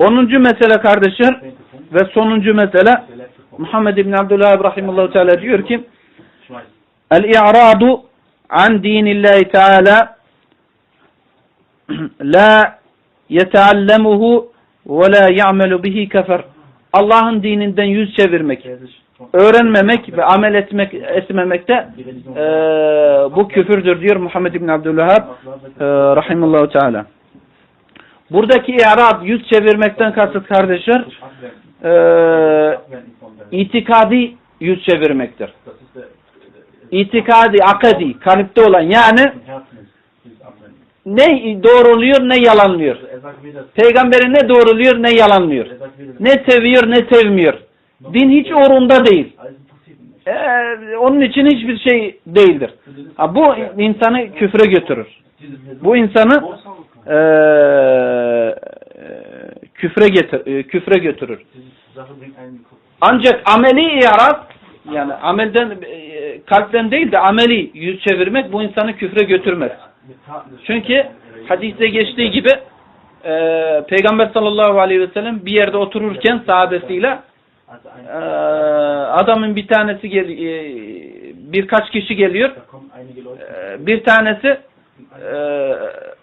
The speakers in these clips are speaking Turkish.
Onuncu mesele kardeşler ve sonuncu mesele Muhammed İbni Abdülhab Rahimullahu Teala diyor ki El-i'radu an dinillahi Teala la yeteallemuhu ve la ya'melu bihi kefer. Allah'ın dininden yüz çevirmek, öğrenmemek ve amel etmek etmemekte eee, bu küfürdür diyor Muhammed İbni Abdülhab eee, Rahimullahu Teala. Buradaki i'rad yüz çevirmekten kasıt kardeşler eee itikadi yüz çevirmektir. İtikadi, akadi, kalpte olan yani ne doğruluyor ne yalanlıyor. Peygamberi ne doğruluyor ne yalanlıyor. Ne seviyor ne sevmiyor. Din hiç umurunda değil. Ee, onun için hiçbir şey değildir. Ha, bu insanı küfre götürür. Bu insanı eee küfre getir, e, küfre götürür. Ancak ameli i'rad yani amelden e, kalpten değil de ameli yüz çevirmek bu insanı küfre götürmez. Çünkü hadiste geçtiği gibi e, Peygamber sallallahu aleyhi ve sellem bir yerde otururken sahabesiyle e, adamın bir tanesi gel, e, birkaç kişi geliyor. E, bir tanesi e,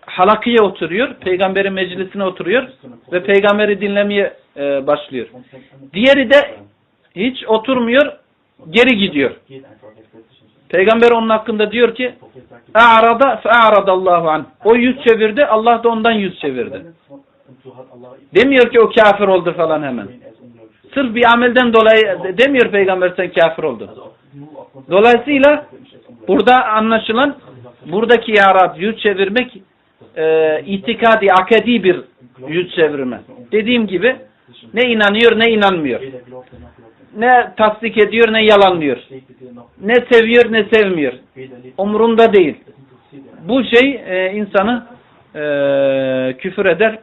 halakıya oturuyor. Peygamberin meclisine oturuyor ve peygamberi dinlemeye e, başlıyor. Diğeri de hiç oturmuyor, geri gidiyor. Peygamber onun hakkında diyor ki A'rada fe'aradallahu an. O yüz çevirdi, Allah da ondan yüz çevirdi. Demiyor ki o kafir oldu falan hemen. Sırf bir amelden dolayı demiyor peygamber sen kafir oldun. Dolayısıyla burada anlaşılan buradaki i'rad yüz çevirmek e, itikadi, akadi bir yüz çevirme. Dediğim gibi ne inanıyor ne inanmıyor. Ne tasdik ediyor ne yalanlıyor. Ne seviyor ne sevmiyor. Umrunda değil. Bu şey e, insanı e, küfür eder.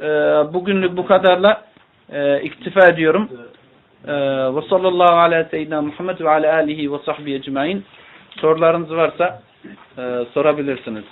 E, bugünlük bu kadarla e, iktifa ediyorum. E, ve sallallahu ala seyyidina Muhammed ve ala alihi ve sahbihi ecmain. Sorularınız varsa e, sorabilirsiniz.